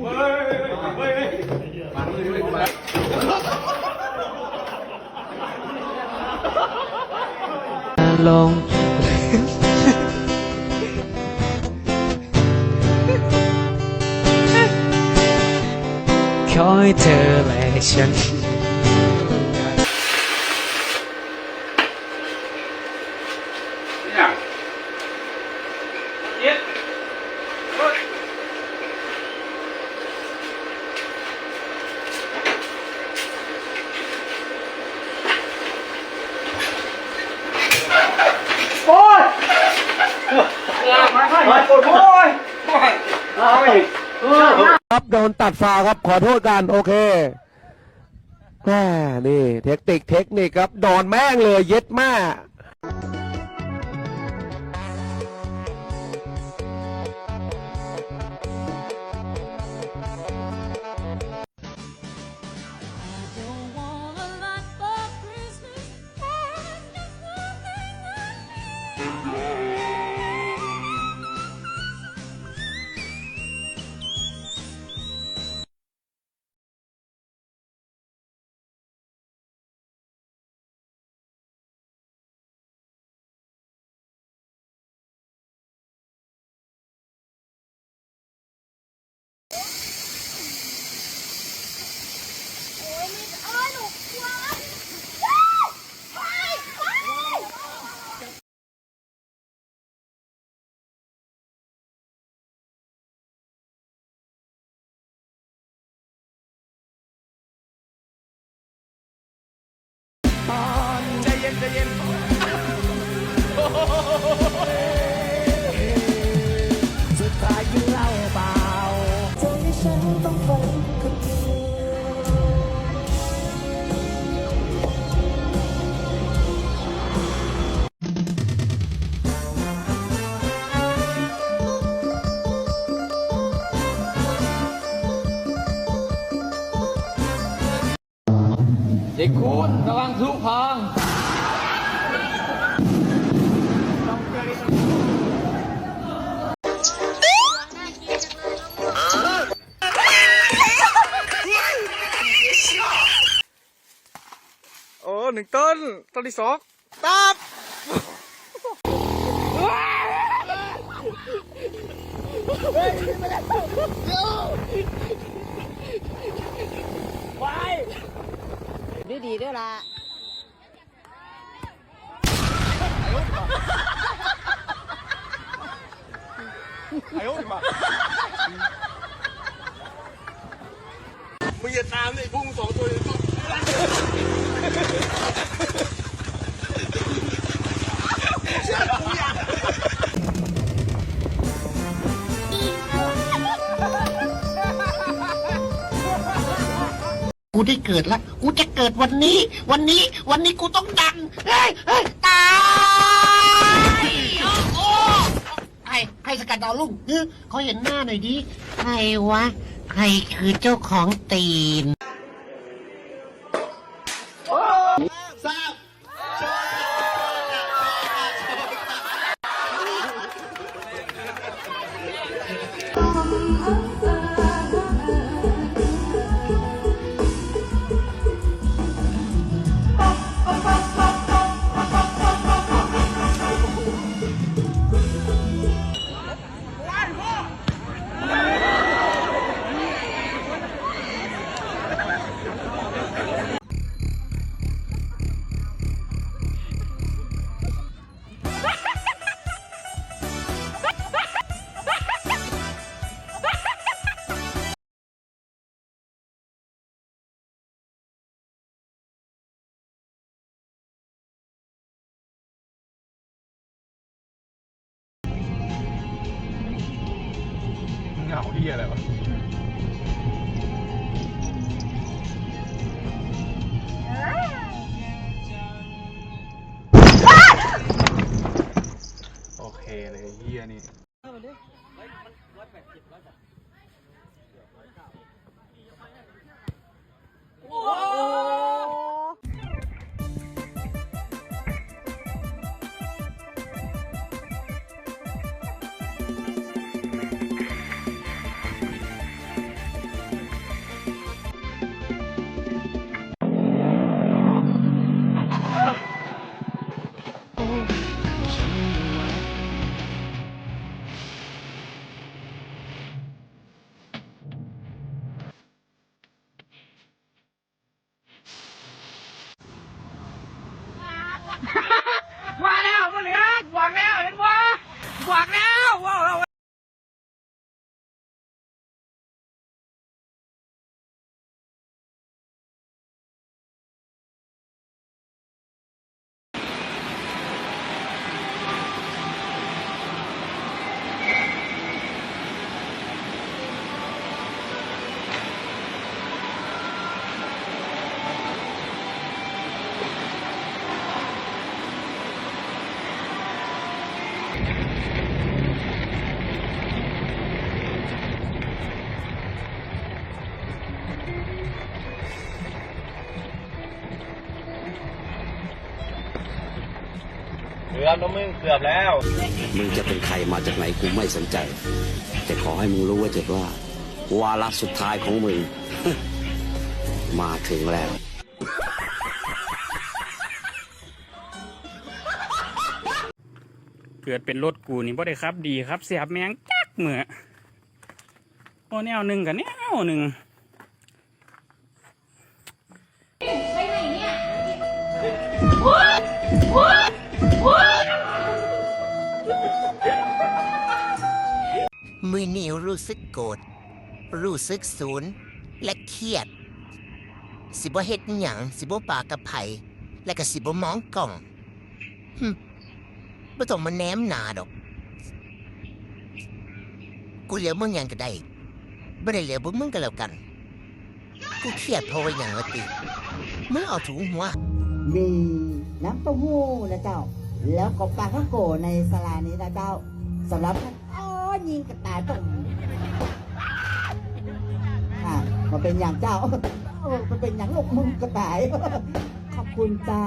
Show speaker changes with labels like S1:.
S1: เฮ้ยเฮ้ยเฮ้ยเรียบร้อย
S2: ลงขอให้เธอและฉัน
S3: เนี่ยเย็ดเฮ้ย
S4: ครับโดนตัดฟาวครับขอโทษกันโอเคแม่นี่ เทคนิคเทคนิคครับ โดนแม่งเลยเย็ดมา
S2: ก ด็กคุณระวังทุกพอง
S1: โอ้หนึ่งต้น ต้นที่สองตับ
S5: ดีดีด้วยล่ะ
S1: มึงอย่าตามเลยพุ่งสองตัวเลย
S5: ได้เกิดละกูจะเกิดวันนี้ วันนี้ วันนี้กูต้องดังเฮ้ยเฮ้ยตายโอ้โอ้ใครใครสกัดดาวลุ่งเฮ้ยเขาเห็นหน้าหน่อยดิใครวะ ใครคือเจ้าของตีน
S3: เล กือบแล้วมึงเกือบแล้ว
S6: มึงจะเป็นใครมาจากไหนกูไม่สนใจ แต่ขอให้มึงรู้ไว้เถิดว่า วาระสุดท้ายของมึง มาถึงแล้ว
S7: เกิดเป็นรถกูนี่บ่ได้ครับ ดีครับ เสียบแมงจักเหมือโอ้แนวหนึ่งกับแนวหนึ่ง
S8: มือนี้รู้สึกโกรธรู้สึกศูนย์และเครียด สิบ่เฮ็ดหยังสิบ่ปากกับไผและก็สิบ่มองกล้องหึบ่ต้องมาแนมหนาดอก กูเหลียวมึงหยังก็ได้บ่ได้เหลียวบ่มึงก็แล้วกัน กูเครียดเพราะว่าหยังละติมึงเอาถุงหัว
S9: มีน้ำเต้าหู้นะเจ้า แล้วก็ปลาท่องโกในสลานี้นะเจ้าสำหรับท่าน ยิงกระต่ายตรงอะมาเป็นอย่างเจ้าเออมันเป็นอย่างลูกมึงกระต่าย ขอบคุณเจ้า